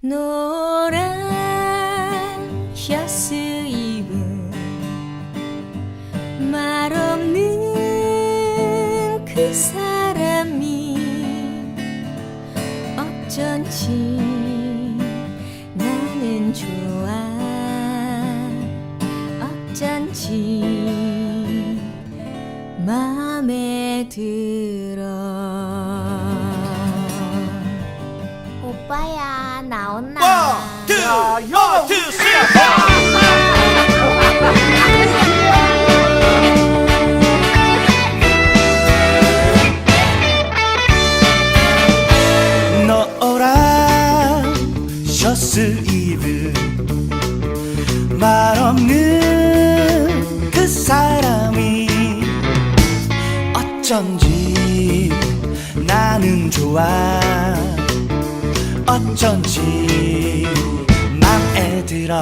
노란 셔츠 입은 말없는 그 사람이 어쩐지 나는 좋아 어쩐지 마음에 들어. 오빠야 나온나 three. 너란 셔츠 입은 말 없는 그 사람이 어쩐지 나는 좋아 어쩐지 맘에 들어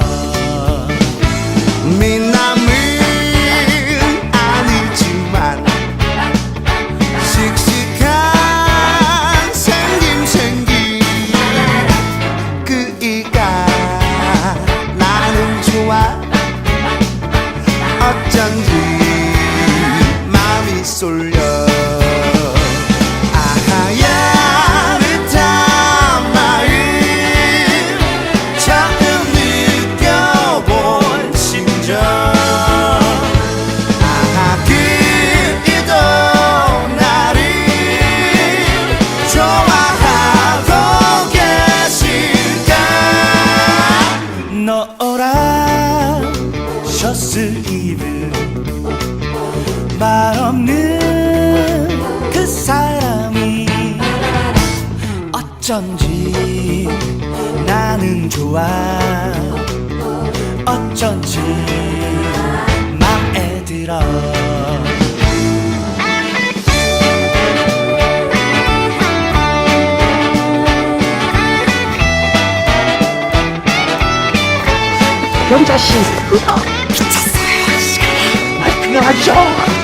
말 없는 그 사람이 어쩐지 나는 좋아 어쩐지 맘에 들어 병자 씨. 미쳤어요. 아, 그만하죠.